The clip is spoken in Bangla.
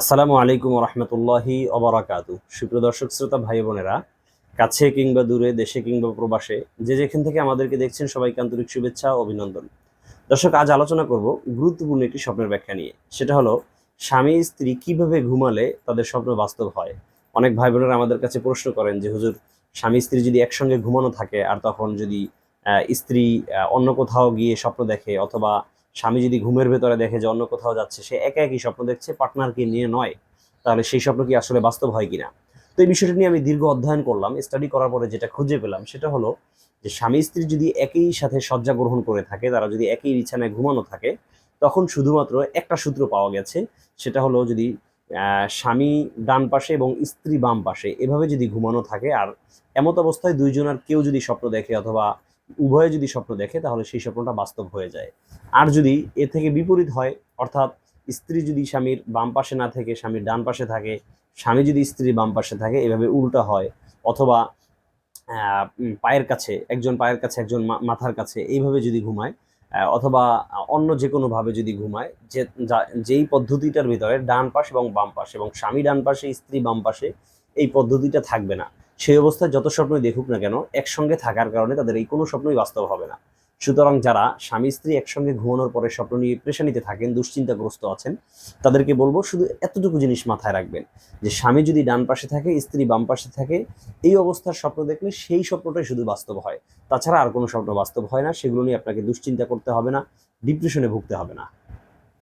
আসসালামু আলাইকুম রহমতুল্লাহি অবরাকাতু সুপ্রিয় দর্শক, শ্রোতা, ভাই বোনেরা, কাছে কিংবা দূরে, দেশে কিংবা প্রবাসে, যে যেখান থেকে আমাদেরকে দেখছেন, সবাইকে আন্তরিক শুভেচ্ছা অভিনন্দন। দর্শক, আজ আলোচনা করব গুরুত্বপূর্ণ একটি স্বপ্নের ব্যাখ্যা নিয়ে। সেটা হলো, স্বামী স্ত্রী কীভাবে ঘুমালে তাদের স্বপ্ন বাস্তব হয়? অনেক ভাই বোনেরা আমাদের কাছে প্রশ্ন করেন যে, হুজুর, স্বামী স্ত্রী যদি একসঙ্গে ঘুমানো থাকে, আর তখন যদি স্ত্রী অন্য কোথাও গিয়ে স্বপ্ন দেখে অথবা স্বামী যদি ঘুমের ভেতরে দেখে যে অন্য কোথাও যাচ্ছে, সে একা একই স্বপ্ন দেখছে, পার্টনারকে নিয়ে নয়। তাহলে সেই স্বপ্ন কি আসলে বাস্তব হয় কিনা? তো এই বিষয়টা নিয়ে আমি দীর্ঘ অধ্যয়ন করলাম স্টাডি করার পরে যেটা খুঁজে পেলাম সেটা হলো যে স্বামী স্ত্রী যদি একই সাথে শয্যা গ্রহণ করে থাকে, তারা যদি একই বিছানায় ঘুমানো থাকে, তখন শুধুমাত্র একটা সূত্র পাওয়া গেছে, সেটা হলো যদি স্বামী ডান পাশে এবং স্ত্রী বাম পাশে এভাবে যদি ঘুমানো থাকে, আর এমত অবস্থায় দুইজনের কেউ যদি স্বপ্ন দেখে অথবা উভয়ে যদি স্বপ্ন দেখে, তাহলে সেই স্বপ্নটা বাস্তব হয়ে যায়। আর যদি এ থেকে বিপরীত হয়, অর্থাৎ স্ত্রী যদি স্বামীর বাম পাশে না থেকে, স্বামীর ডান পাশে থাকে, স্বামী যদি স্ত্রীর বাম পাশে থাকে, এভাবে উল্টা হয়, অথবা পায়ের কাছে, একজন পায়ের কাছে, একজন মাথার কাছে, এইভাবে যদি ঘুমায় অথবা অন্য যে কোনো ভাবে যদি ঘুমায় যা- যেই পদ্ধতিটার ভিতরে ডান পাশ এবং বাম পাশ, এবং স্বামী ডান পাশে, স্ত্রী বাম পাশে, এই পদ্ধতিটা থাকবে না। সেই অবস্থায় যত স্বপ্নই দেখুক না কেন, একসঙ্গে থাকার কারণে তাদের এই কোনো স্বপ্নই বাস্তব হবে না। সুতরাং যারা স্বামী স্ত্রী একসঙ্গে ঘুমানোর পরে স্বপ্ন নিয়ে প্রেশানিতে থাকেন, দুশ্চিন্তাগ্রস্ত আছেন, তাদেরকে বলব শুধু এতটুকু জিনিস মাথায় রাখবেন যে স্বামী যদি ডান পাশে থাকে, স্ত্রী বাম পাশে থাকে, এই অবস্থার স্বপ্ন দেখলে সেই স্বপ্নটাই শুধু বাস্তব হয়। তাছাড়া আর কোনো স্বপ্ন বাস্তব হয় না, সেগুলো নিয়ে আপনাকে দুশ্চিন্তা করতে হবে না ডিপ্রেশনে ভুগতে হবে না।